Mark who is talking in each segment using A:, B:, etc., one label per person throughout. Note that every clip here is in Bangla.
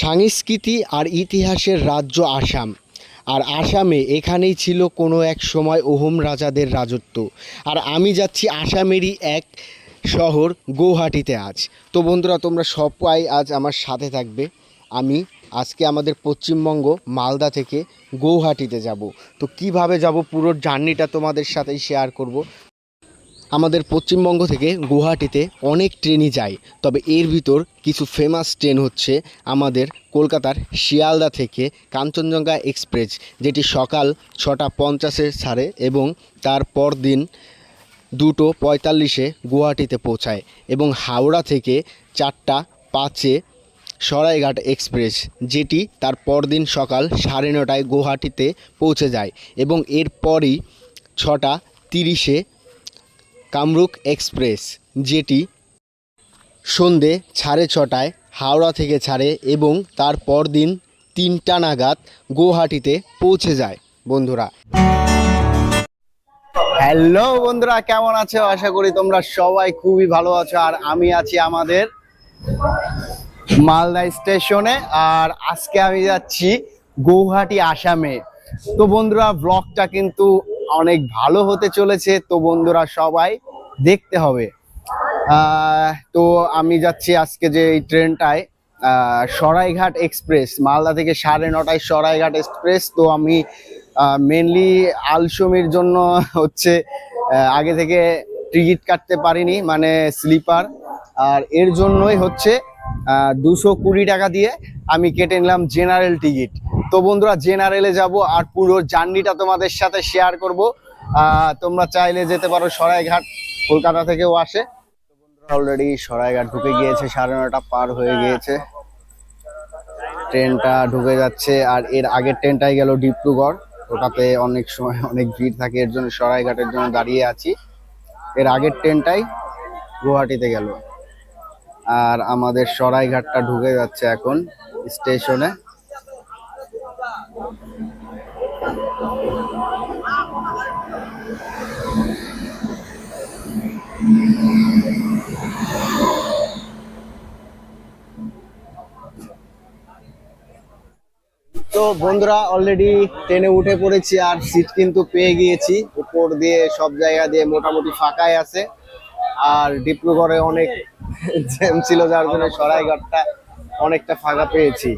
A: সংস্কৃতি আর ইতিহাসের রাজ্য আসাম। আর আসামে এখানেই ছিল কোনো এক সময় ওহম রাজাদের রাজত্ব। আর আমি যাচ্ছি আসামেরই এক শহর গৌহাটিতে আজ। তো বন্ধুরা, তোমরা সবাই আজ আমার সাথে থাকবে। আমি আজকে আমাদের পশ্চিমবঙ্গ মালদা থেকে গৌহাটিতে যাব। তো কীভাবে যাব পুরো জার্নিটা তোমাদের সাথেই শেয়ার করব। আমাদের পশ্চিমবঙ্গ থেকে গুয়াহাটিতে অনেক ট্রেনই যায়, তবে এর ভিতর কিছু ফেমাস ট্রেন হচ্ছে আমাদের কলকাতার শিয়ালদা থেকে কাঞ্চনজঙ্ঘা এক্সপ্রেস, যেটি সকাল ছটা পঞ্চাশে ছাড়ে এবং তার পরদিন দুটো পঁয়তাল্লিশে গুয়াহাটিতে পৌঁছায় এবং হাওড়া থেকে চারটা পাঁচে সরাইঘাট এক্সপ্রেস, যেটি তার পরদিন সকাল সাড়ে নটায় গুয়াহাটিতে পৌঁছে যায় এবং এরপরই ছটা তিরিশে কামরূপ এক্সপ্রেস, যেটি সন্ধে সাড়ে ছটায় হাওড়া থেকে ছাড়ে এবং তার পরদিন তিনটা নাগাদ গুয়াহাটিতে পৌঁছে যায়। বন্ধুরা। হ্যালো বন্ধুরা, কেমন আছো? আশা করি তোমরা সবাই খুবই ভালো আছো, আর আমি আছি আমাদের মালদা স্টেশনে, আর আজকে আমি যাচ্ছি গৌহাটি আসামে। তো বন্ধুরা ব্লগটা কিন্তু অনেক ভালো হতে চলেছে, তো বন্ধুরা সবাই দেখতে হবে। তো আমি যাচ্ছি আজকে যে এই ট্রেনটায় সরাইঘাট এক্সপ্রেস, মালদা থেকে সাড়ে নটায় সরাইঘাট এক্সপ্রেস। তো আমি মেনলি আলসমির জন্য হচ্ছে আগে থেকে টিকিট কাটতে পারিনি মানে স্লিপার। আর এর জন্যই হচ্ছে দুশো কুড়ি টাকা দিয়ে আমি কেটে নিলাম জেনারেল টিকিট তো বন্ধুরা জেনারেলে যাব আর পুরো জার্নিটা তোমাদের সাথে শেয়ার করব। তোমরা চাইলে যেতে পারো সরাইঘাট, কলকাতা থেকেও আসে। অলরেডি সরাইঘাট ঢুকে গিয়েছে, সাড়ে নটা পার হয়ে গিয়েছে। ট্রেনটা ঢুকে যাচ্ছে আর এর আগের ট্রেনটাই গেল ডিব্রুগড়। ওটাতে অনেক সময় অনেক ভিড় থাকে, এর জন্য সরাইঘাটের জন্য দাঁড়িয়ে আছি। এর আগের ট্রেনটাই গুয়াহাটিতে গেল। আর আমাদের সরাইঘাটটা ঢুকে যাচ্ছে এখন স্টেশনে। তো বন্ধুরা অলরেডি ট্রেনে উঠে পড়েছি আর সিট কিন্তু পেয়ে গিয়েছি। উপর দিয়ে সব জায়গা দিয়ে মোটামুটি ফাঁকাই আছে। আর ডিপ্লুগড়ে অনেক জ্যাম ছিল, যার জন্য সরাইঘাটটা অনেকটা ফাঁকা পেয়েছি।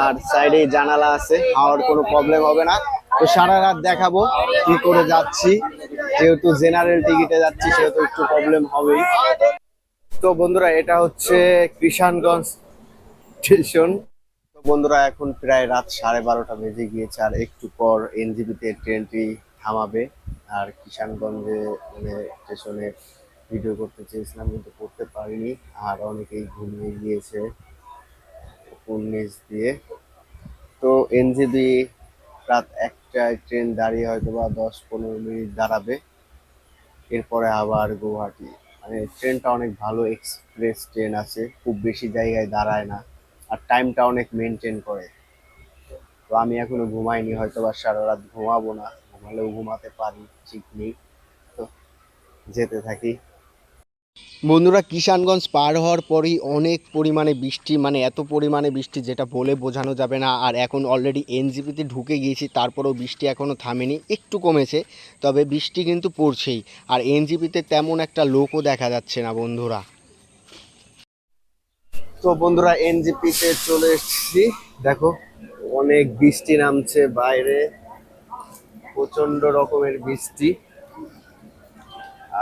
A: আর সাইডে জানালা আছে, হাওয়ার কোনো প্রবলেম হবে না। তো সারা রাত দেখাবো কি করে যাচ্ছি। যেহেতু জেনারেল টিকিটে যাচ্ছি, সেহেতু একটু প্রবলেম হবেই। তো বন্ধুরা, এটা হচ্ছে কিষানগঞ্জ স্টেশন তো বন্ধুরা, এখন প্রায় রাত সাড়ে বারোটা বেজে গিয়েছে, আর একটু পর এনজিবিতে ট্রেনটি থামাবে। আর কিষানগঞ্জে মানে স্টেশনে ভিডিও করতে চেয়েছিলাম, কিন্তু করতে পারিনি। আর অনেকেই ঘুমিয়ে গিয়েছে। উনিশ দিয়ে। তো এনজিবি রাত একটায় ট্রেন দাঁড়িয়ে হয়তো বা দশ পনেরো মিনিট দাঁড়াবে। এরপরে আবার গুয়াহাটি। মানে ট্রেনটা অনেক ভালো এক্সপ্রেস ট্রেন আছে, খুব বেশি জায়গায় দাঁড়ায় না আর টাইমটা অনেক মেনটেন করে। তো আমি এখনও ঘুমাইনি হয়তো বা সারা রাত ঘুমাবো না, ঘুমালেও ঘুমাতে পারি, ঠিক নেই। তো যেতে থাকি। বন্ধুরা কিষানগঞ্জ পার হওয়ার পরেই অনেক পরিমাণে বৃষ্টি মানে এত পরিমাণে বৃষ্টি যেটা বলে বোঝানো যাবে না। আর এখন অলরেডি এনজিপিতে ঢুকে গিয়েছি তারপরেও বৃষ্টি এখনও থামেনি একটু কমেছে তবে বৃষ্টি কিন্তু পড়ছেই। আর এনজিপিতে তেমন একটা লোকও দেখা যাচ্ছে না বন্ধুরা। তো বন্ধুরা এনজিপিতে চলে এসেছি। দেখো অনেক বৃষ্টি নামছে বাইরে প্রচণ্ড রকমের বৃষ্টি।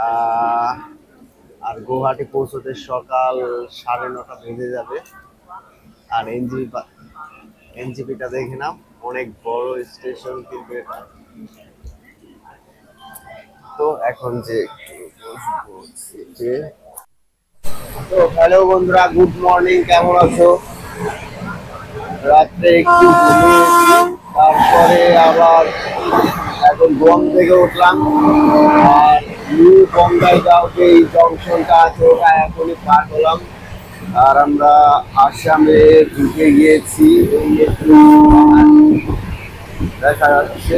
A: আহ, আর গুয়াহাটি পৌঁছতে সকাল সাড়ে নটা বেজে যাবে। আর এনজিপি এনজিপিটা দেখে নাও, অনেক বড় স্টেশন কিন্তু এটা। তো এখন যে তো হ্যালো বন্ধুরা, গুড মর্নিং, কেমন আছো? রাত্রে একটু তারপরে আবার এখন ঘুম থেকে উঠলাম। আর আর আমরা আসামে ঢুকে গিয়েছি দেখা যাচ্ছে।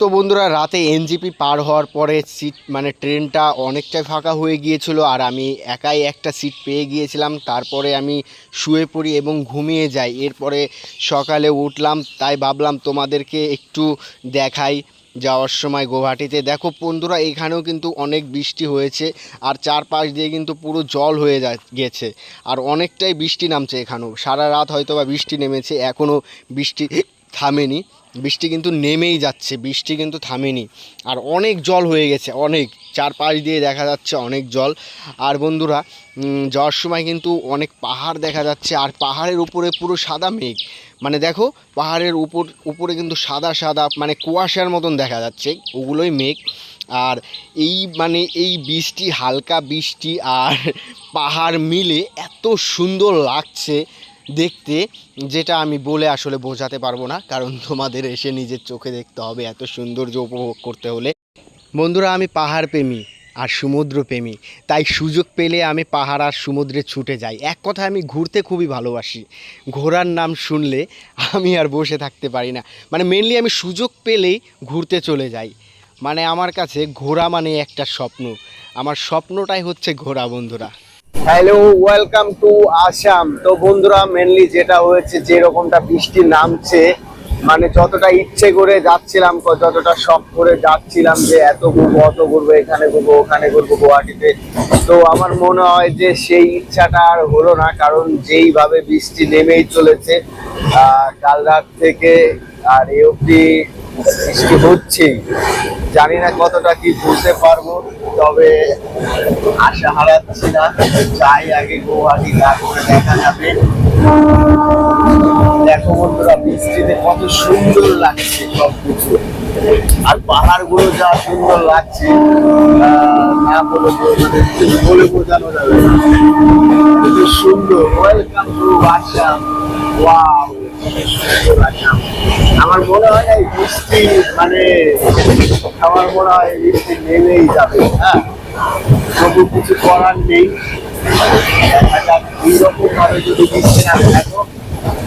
B: তো বন্ধুরা, রাতে এনজিপি পার হওয়ার পরে সিট মানে ট্রেনটা অনেকটাই ফাঁকা হয়ে গিয়েছিল, আর আমি একাই একটা সিট পেয়ে গিয়েছিলাম। তারপরে আমি শুয়ে পড়ি এবং ঘুমিয়ে যাই। এরপরে সকালে উঠলাম, তাই ভাবলাম তোমাদেরকে একটু দেখাই। যাওয়ার সময় গুয়াহাটিতে। দেখো বন্ধুরা, এখানেও কিন্তু অনেক বৃষ্টি হয়েছে আর চারপাশ দিয়ে কিন্তু পুরো জল হয়ে যা, গেছে। আর অনেকটাই বৃষ্টি নামছে এখানেও। সারা রাত হয়তো বা বৃষ্টি নেমেছে এখনও বৃষ্টি থামেনি। বৃষ্টি কিন্তু নেমেই যাচ্ছে, বৃষ্টি কিন্তু থামেনি। আর অনেক জল হয়ে গেছে, অনেক। চারপাশ দিয়ে দেখা যাচ্ছে অনেক জল। আর বন্ধুরা যাওয়ার সময় কিন্তু অনেক পাহাড় দেখা যাচ্ছে, আর পাহাড়ের উপরে পুরো সাদা মেঘ। মানে দেখো, পাহাড়ের উপর, উপরে কিন্তু সাদা সাদা মানে কুয়াশার মতন দেখা যাচ্ছে, ওগুলোই মেঘ। আর এই মানে এই বৃষ্টি, হালকা বৃষ্টি আর পাহাড় মিলে এত সুন্দর লাগছে দেখতে, যেটা আমি বলে আসলে বোঝাতে পারব না, কারণ তোমাদের এসে নিজের চোখে দেখতে হবে এত সৌন্দর্য উপভোগ করতে হলে। বন্ধুরা, আমি পাহাড় প্রেমী আর সমুদ্র প্রেমী তাই সুযোগ পেলে আমি পাহাড় আর সমুদ্রে ছুটে যাই। এক কথা আমি ঘুরতে খুবই ভালোবাসি। ঘোরার নাম শুনলে আমি আর বসে থাকতে পারি না। মানে মেনলি আমি সুযোগ পেলেই ঘুরতে চলে যাই। মানে আমার কাছে ঘোরা মানে একটা স্বপ্ন। আমার স্বপ্নটাই হচ্ছে ঘোরা বন্ধুরা।
A: হ্যালো ওয়েলকাম টু আসাম তো বন্ধুরা মেনলি যেটা হয়েছে, যেরকমটা বৃষ্টি নামছে মানে যতটা ইচ্ছে করে যাচ্ছিলাম, যতটা শখ করে যাচ্ছিলাম যে এত ঘুরবো, অত ঘুরবো, এখানে ঘুরবো, ওখানে ঘুরবো গুয়াহাটিতে, তো আমার মনে হয় যে সেই ইচ্ছাটা আর হলো না, কারণ যেইভাবে বৃষ্টি নেমেই চলেছে কাল রাত থেকে আর এ অব্দি বৃষ্টি হচ্ছেই। জানি না কতটা কি ঘুরতে পারব, তবে আশা হারাচ্ছি না চাই আগে গুয়াহাটি না করে দেখা যাবে। দেখো বন্ধুরা বৃষ্টিতে কত সুন্দর লাগছে সবকিছু। আর পাহাড়গুলো যা সুন্দর লাগছে না বলে মানে বলে বোঝানো যাবে না। সুন্দর। আমার মনে হয় না বৃষ্টি মানে আমার মনে হয় বৃষ্টি নেমেই যাবে হ্যাঁ? কিছু করার নেই। এইরকম ভাবে যদি বৃষ্টি না দেখো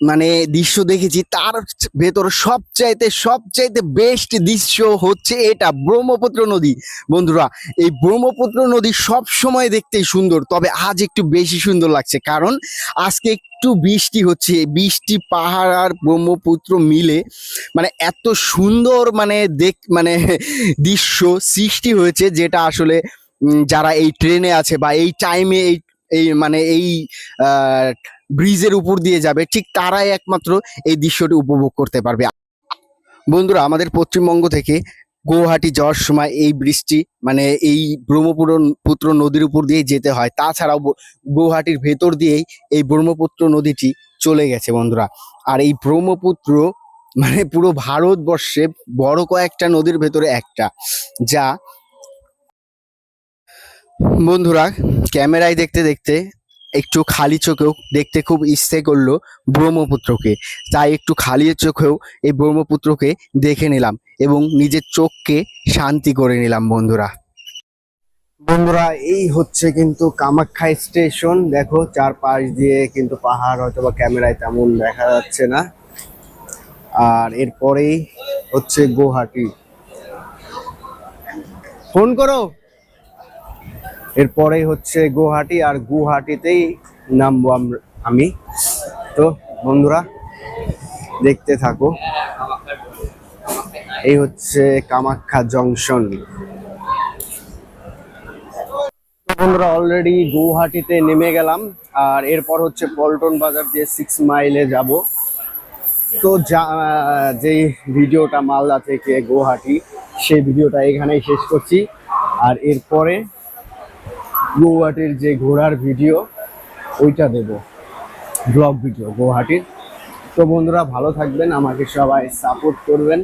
A: মানে
B: দৃশ্য দেখেছি, তার ভেতর সবচাইতে সবচাইতে বেস্ট দৃশ্য হচ্ছে এটা, ব্রহ্মপুত্র নদী। বন্ধুরা, এই ব্রহ্মপুত্র নদী সব সময় দেখতেই সুন্দর, তবে আজ একটু বেশি সুন্দর লাগছে, কারণ আজকে একটু বৃষ্টি হচ্ছে বৃষ্টি, পাহাড় আর ব্রহ্মপুত্র মিলে মানে এত সুন্দর মানে দেখ মানে দৃশ্য সৃষ্টি হয়েছে, যেটা আসলে যারা এই ট্রেনে আছে বা এই টাইমে এই এই মানে এই ব্রিজের উপর দিয়ে যাবে, ঠিক তারাই একমাত্র এই দৃশ্যটি উপভোগ করতে পারবে। বন্ধুরা, আমাদের পশ্চিমবঙ্গ থেকে গৌহাটি যাওয়ার সময় এই বৃষ্টি মানে এই ব্রহ্মপুত্র পুত্র নদীর উপর দিয়ে যেতে হয়। তাছাড়াও গৌহাটির ভেতর দিয়েই এই ব্রহ্মপুত্র নদীটি চলে গেছে বন্ধুরা। আর এই ব্রহ্মপুত্র মানে পুরো ভারতবর্ষে বড় কয়েকটা নদীর ভেতরে একটা, যা বন্ধুরা, ক্যামেরায় দেখতে দেখতে একটু খালি চোখেও দেখতে খুব ইচ্ছে করল ব্রহ্মপুত্রকে। তাই একটু খালি চোখেও এই ব্রহ্মপুত্রকে দেখে নিলাম এবং নিজের চোখকে শান্তি করে নিলাম, বন্ধুরা।
A: বন্ধুরা, এই হচ্ছে কিন্তু কামাখ্যা স্টেশন। দেখো, চারপাশ দিয়ে কিন্তু পাহাড় হয়তো বা ক্যামেরায় তেমন দেখা যাচ্ছে না। আর এরপরেই হচ্ছে গুয়াহাটি। ফোন করো। এরপরেই হচ্ছে গুয়াহাটি আর গুয়াহাটিতেই নামবো আমি তো বন্ধুরা, দেখতে থাকো। এই হচ্ছে কামাখ্যা জংশন। বন্ধুরা অলরেডি গুয়াহাটিতে নেমে গেলাম। আর এরপর হচ্ছে পল্টন বাজার দিয়ে সিক্স মাইলে যাব। তো যা যেই ভিডিওটা মালদা থেকে গুয়াহাটি, সেই ভিডিওটা এখানেই শেষ করছি। আর এরপরে গুয়াহাটির যে ঘোরার ভিডিও, ওইটা দেব। ব্লগ ভিডিও গুয়াহাটির। তো বন্ধুরা, ভালো থাকবেন, আমাকে সবাই সাপোর্ট করবেন।